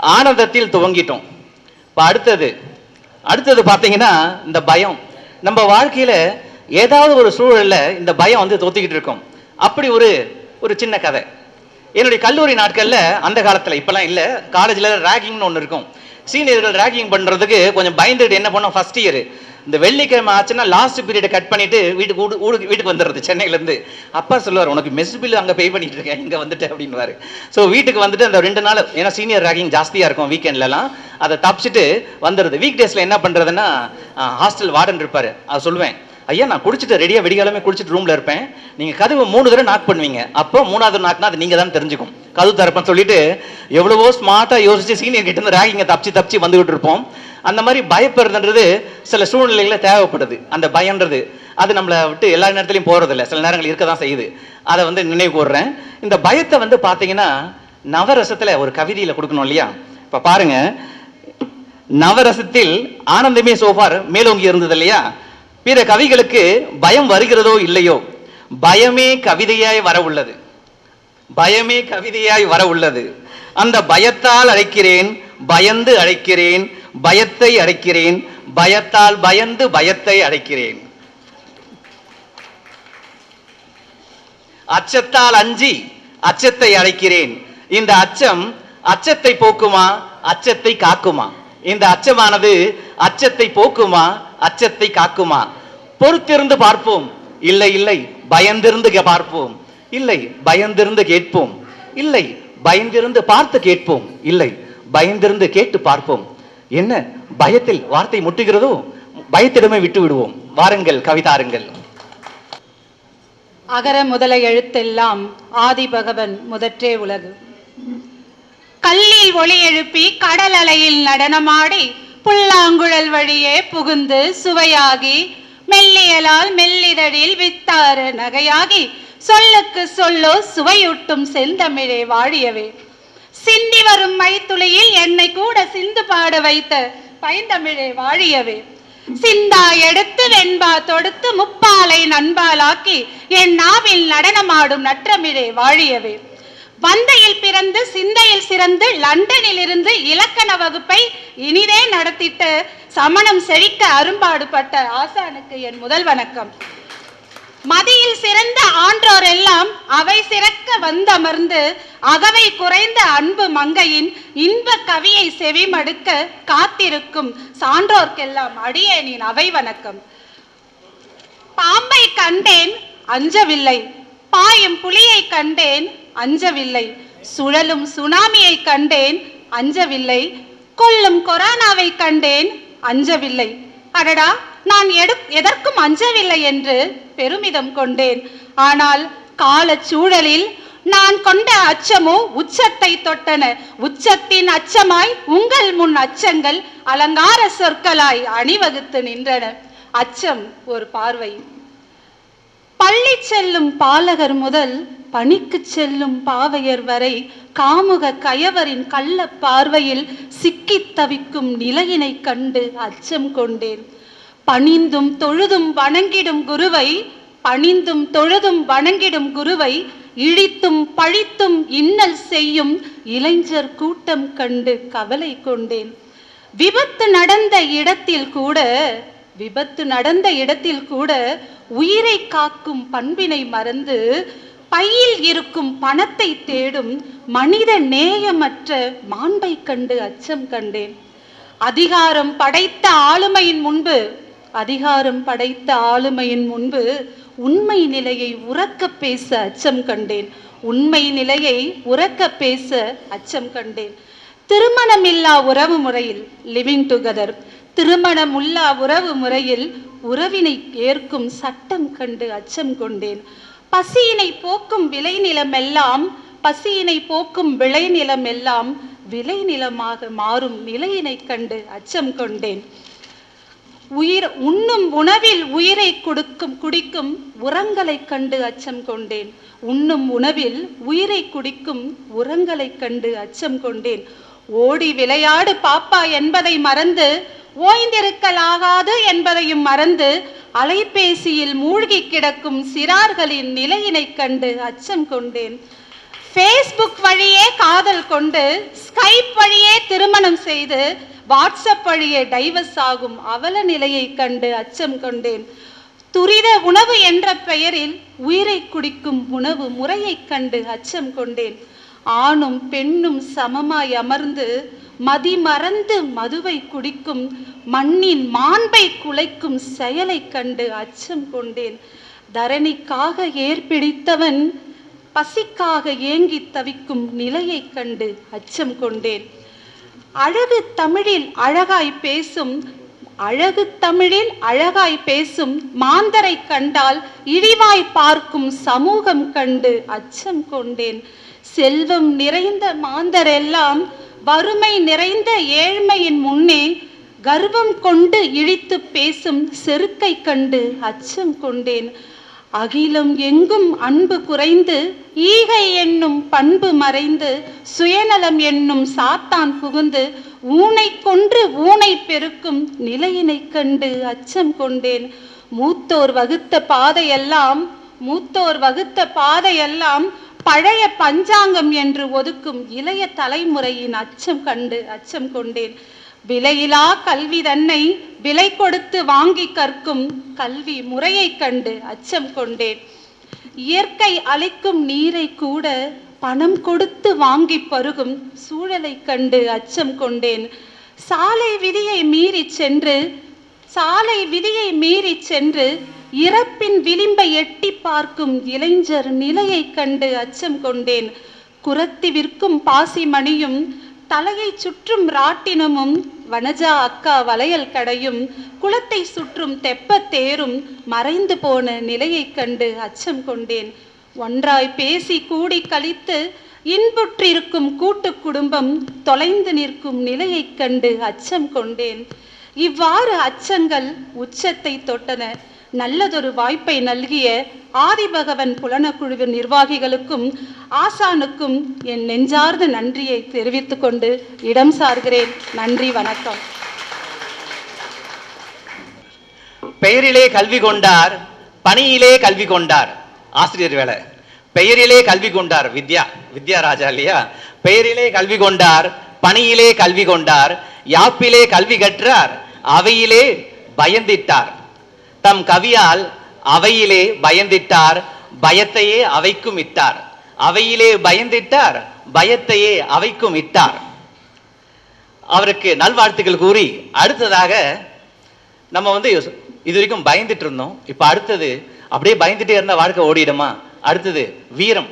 ஆனந்தத்தில் துவங்கிட்டோம். இப்போ அடுத்தது அடுத்தது பார்த்தீங்கன்னா இந்த பயம். நம்ம வாழ்க்கையில் ஏதாவது ஒரு சூழலில் இந்த பயம் வந்து தொத்திக்கிட்டு இருக்கும். அப்படி ஒரு ஒரு சின்ன கதை. என்னுடைய கல்லூரி நாட்களில் அந்த காலத்தில் இப்போலாம் இல்லை காலேஜில் ரேகிங்னு ஒன்று இருக்கும். சீனியர்கள் ரேகிங் பண்ணுறதுக்கு கொஞ்சம் பயந்துட்டு என்ன பண்ணோம்? ஃபர்ஸ்ட் இயர் இந்த வெள்ளிக்கிழமை ஆச்சுன்னா லாஸ்ட் பீரியடை கட் பண்ணிட்டு வீட்டுக்கு ஊடு- ஊடு வீட்டுக்கு வந்துடுறது சென்னையிலேருந்து. அப்பா சொல்லுவார் உனக்கு மெஸ் பில் அங்கே பே பண்ணிட்டு இருக்கேன் இங்கே வந்துட்டு அப்படின்வாரு ஸோ வீட்டுக்கு வந்துட்டு அந்த ரெண்டு நாள் ஏன்னா சீனியர் ரேகிங் ஜாஸ்தியாக இருக்கும் வீக்கெண்ட்லலாம் அதை தப்பிச்சுட்டு வந்துடுது வீக் டேஸில் என்ன பண்ணுறதுன்னா ஹாஸ்டல் வார்டன் இருப்பார். அதை சொல்லுவேன். ஐயா நான் குடிச்சிட்டு ரெடியாக வெடிகாலமே குடிச்சிட்டு ரூமில் இருப்பேன். நீங்கள் கதவு மூணு தடவை நாக் பண்ணுவீங்க. அப்போ மூணாவது நாக்னா அது நீங்கள் தான் தெரிஞ்சுக்கும். கதவு திறப்பேன்னு சொல்லிட்டு எவ்வளவோ ஸ்மார்ட்டாக யோசிச்சு சீனியர் கிட்ட இருந்து ராகிங்க தப்பிச்சு தப்பிச்சு வந்துகிட்டு இருப்போம். அந்த மாதிரி பயப்படுறதுன்றது சில சூழ்நிலைகளை தேவைப்படுது. அந்த பயன்றது அது நம்மளை விட்டு எல்லா நேரத்துலையும் போகிறதில்ல சில நேரங்கள் இருக்க தான் செய்யுது. அதை வந்து நினைவு கூறுறேன் இந்த பயத்தை வந்து பார்த்தீங்கன்னா நவரசத்தில் ஒரு கவிதையில் கொடுக்கணும் இல்லையா? இப்போ பாருங்க. நவரசத்தில் ஆனந்தமே சோஃபார் மேலோங்கி இருந்தது இல்லையா? பிற கவிகளுக்கு பயம் வருகிறதோ இல்லையோ பயமே கவிதையாய் வர உள்ளது பயமே கவிதையாய் வர உள்ளது அந்த பயத்தால் அழைக்கிறேன் பயந்து அழைக்கிறேன் பயத்தை அழைக்கிறேன் பயத்தால் பயந்து பயத்தை அழைக்கிறேன். அச்சத்தால் அஞ்சி அச்சத்தை அழைக்கிறேன். இந்த அச்சம் அச்சத்தை போக்குமா அச்சத்தை காக்குமா? இந்த அச்சமானது அச்சத்தை போக்குமா? அச்சத்தை காக்குமா? பொறுத்திருந்து பார்ப்போம். இல்லை இல்லை பயந்திருந்து பார்ப்போம். இல்லை பயந்திருந்து கேட்போம். இல்லை பயந்திருந்து பார்த்து கேட்போம். இல்லை பயந்திருந்து கேட்டு பார்ப்போம். என்ன பயத்தில் வார்த்தை முட்டுகிறதோ பயத்திடமே விட்டு விடுவோம் வாருங்கள் கவிதாருங்கள் அகர முதல எழுத்தெல்லாம் ஆதி பகவன் முதற்றே உலகு. கல்லில் ஒளி எழுப்பி கடல் அலையில் நடனமாடி புல்லாங்குழல் வழியே புகுந்து சுவையாகி மெல்லியலால் மெல்லிதழில் வித்தாறு நகையாகி சொல்லுக்கு சொல்லோ சுவையூட்டும் செந்தமிழே வாழியவே. சிந்தி வரும் மைத்துளியில் என்னை கூட சிந்து பாட வைத்த பைந்தமிழே வாழியவே. சிந்தா எடுத்து வெண்பா தொடுத்து முப்பாலை நண்பாலாக்கி என் நாவில் நடனமாடும் நற்றமிழே வாழியவே. வந்தையில் பிறந்து சிந்தையில் சிறந்து லண்டனில் இருந்து இலக்கண வகுப்பை இனிதே நடத்திட்டு சமணம் செழிக்க அரும்பாடுபட்ட ஆசானுக்கு என் முதல் வணக்கம். மதியில் சிறந்த ஆன்றோர் எல்லாம் அவை சிறக்க வந்தமர்ந்து அகவை குறைந்த அன்பு மங்கையின் இன்ப கவியை செவிமடுக்க காத்திருக்கும் சான்றோர்க்கெல்லாம் அடியேனின் அவை வணக்கம். பாம்பை கண்டேன் அஞ்சவில்லை. பாயும் புலியை கண்டேன் அஞ்சவில்லை. சுழலும் சுனாமியை கண்டேன் அஞ்சவில்லை. கொல்லும் கொரோனாவை கண்டேன் அஞ்சவில்லை. அடடா நான் எடு எதற்கும் அஞ்சவில்லை என்று பெருமிதம் கொண்டேன். ஆனால் காலச் சூழலில் நான் கொண்ட அச்சமோ உச்சத்தை தொட்டன. உச்சத்தின் அச்சமாய் உங்கள் முன் அச்சங்கள் அலங்கார சொற்களாய் அணிவகுத்து நின்றன. அச்சம் ஒரு பார்வை. பள்ளி செல்லும் பாலகர் முதல் பணிக்கு செல்லும் பாவையர் வரை காமுக கயவரின் கள்ள பார்வையில் சிக்கித் தவிக்கும் நிலையினை கண்டு அச்சம் கொண்டேன். பணிந்தும் தொழுதும் வணங்கிடும் குருவை பணிந்தும் தொழுதும் வணங்கிடும் குருவை இழித்தும் பழித்தும் இன்னல் செய்யும் இளைஞர் கூட்டம் கண்டு கவலை கொண்டேன். விபத்து நடந்த இடத்தில் கூட விபத்து நடந்த இடத்தில் கூட உயிரை காக்கும் பண்பினை மறந்து பையில் இருக்கும் பணத்தை தேடும் மனித நேயமற்ற மாண்பை கண்டு அச்சம் கண்டேன். அதிகாரம் படைத்த ஆளுமையின் முன்பு அதிகாரம் படைத்த ஆளுமையின் முன்பு உண்மை நிலையை உறக்க பேச அச்சம் கண்டேன். உண்மை நிலையை உறக்க பேச அச்சம் கண்டேன். திருமணமில்லா உறவு முறையில் லிவிங் டுகெதர் திருமணமுல்லா உறவு முறையில் உறவினை ஏற்கும் சட்டம் கண்டு அச்சம் கொண்டேன். பசியினை போக்கும் விளைநிலமெல்லாம் பசியினை போக்கும் விளைநிலமெல்லாம் விளைநிலமாக மாறும் நிலையினை கண்டு அச்சம் கொண்டேன். உயிர் உண்ணும் உணவில் உயிரை கொடுக்கும் குடிக்கும் உரங்களைக் கண்டு அச்சம் கொண்டேன். உண்ணும் உணவில் உயிரை குடிக்கும் உரங்களைக் கண்டு அச்சம் கொண்டேன். ஓடி விளையாடு பாப்பா என்பதை மறந்து ஓய்ந்திருக்கலாகாது என்பதையும் மறந்து அலைபேசியில் மூழ்கி கிடக்கும் சிறார்களின் நிலையினைக் கண்டு அச்சம் கொண்டேன். ஃபேஸ்புக் வழியே காதல் கொண்டு ஸ்கைப் வழியே திருமணம் செய்து வாட்ஸ்அப் வழியே டைவர்ஸ் ஆகும் அவல நிலையை கண்டு அச்சம் கொண்டேன். துரித உணவு என்ற பெயரில் உயிரை குடிக்கும் உணவு முறையைக் கண்டு அச்சம் கொண்டேன். ஆணும் பெண்ணும் சமமாய் அமர்ந்து மதி மறந்து மதுவை குடிக்கும் மண்ணின் மாண்பை குலைக்கும் செயலைக் கண்டு அச்சம் கொண்டேன். தரணிக்காக ஏற்பிடித்தவன் பசிக்காக ஏங்கித் தவிக்கும் நிலையைக் கண்டு அச்சம் கொண்டேன். அழகு தமிழில் அழகாய் பேசும் அழகு தமிழில் அழகாய் பேசும் மாந்தரை கண்டால் இழிவாய் பார்க்கும் சமூகம் கண்டு அச்சம் கொண்டேன். செல்வம் நிறைந்த மாந்தரெல்லாம் வறுமை நிறைந்த ஏழ்மையின் முன்னே கர்வம் கொண்டு இழித்து பேசும் செருக்கை கண்டு அச்சம் கொண்டேன். அகிலம் எங்கும் அன்பு குறைந்து ஈகை என்னும் பண்பு மறைந்து சுயநலம் என்னும் சாத்தான் புகுந்து ஊனை கொன்று ஊனை பெருக்கும் நிலையினைக் கண்டு அச்சம் கொண்டேன். மூத்தோர் வகுத்த பாதையெல்லாம் மூத்தோர் வகுத்த பாதையெல்லாம் பழைய பஞ்சாங்கம் என்று ஒதுக்கும் இளைய தலைமுறையின் அச்சம் கண்டு அச்சம் கொண்டேன். விலையிலா கல்வி தன்னை விலை கொடுத்து வாங்கி கற்கும் கல்வி முறையைக் கண்டு அச்சம் கொண்டேன். இயற்கை அளிக்கும் நீரை கூட பணம் கொடுத்து வாங்கி பருகும் சூழலைக் கண்டு அச்சம் கொண்டேன். சாலை விதியை மீறி சென்று சாலை விதியை மீறி சென்று இறப்பின் விளிம்பை எட்டி பார்க்கும் இளைஞர் நிலையைக் கண்டு அச்சம் கொண்டேன். குரத்தி விற்கும் பாசிமணியும் தலையை சுற்றும் ராட்டினமும் வனஜா அக்கா வளையல் கடையும் குளத்தை சுற்றும் தெப்பத்தேரும் மறைந்து போன நிலையைக் கண்டு அச்சம் கொண்டேன். ஒன்றாய் பேசி கூடி கழித்து இன்புற்றிருக்கும் கூட்டு குடும்பம் தொலைந்து நிற்கும் நிலையைக் கண்டு அச்சம் கொண்டேன். இவ்வாறு அச்சங்கள் உச்சத்தை தொட்டன. நல்லதொரு வாய்ப்பை நல்கிய ஆதிபகவன் புலனக்குழுவின் நிர்வாகிகளுக்கும் ஆசானுக்கும் என் நெஞ்சார்ந்த நன்றியை தெரிவித்துக் கொண்டு இடம் சார்கிறேன். நன்றி வணக்கம். பெயரிலே கல்வி கொண்டார் பணியிலே கல்வி கொண்டார். ஆசிரியர் வேலை. பெயரிலே கல்வி கொண்டார் வித்யா வித்யா ராஜா இல்லையா? பெயரிலே கல்வி கொண்டார் பணியிலே கல்வி கொண்டார். யாப்பிலே கல்வி கற்றார் அவையிலே பயந்திட்டார். தம் கவியால் அவையிலே பயந்திட்டார் பயத்தையே அவைக்கும் இட்டார். அவையிலே பயந்திட்டார் பயத்தையே அவைக்கும் இட்டார். அவருக்கு நல்வாழ்த்துக்கள் கூறி அடுத்ததாக நம்ம வந்து இது வரைக்கும் பயந்துட்டு இருந்தோம். இப்போ அடுத்தது அப்படியே பயந்துட்டே இருந்தால் வாழ்க்கை ஓடிடுமா? அடுத்தது வீரம்.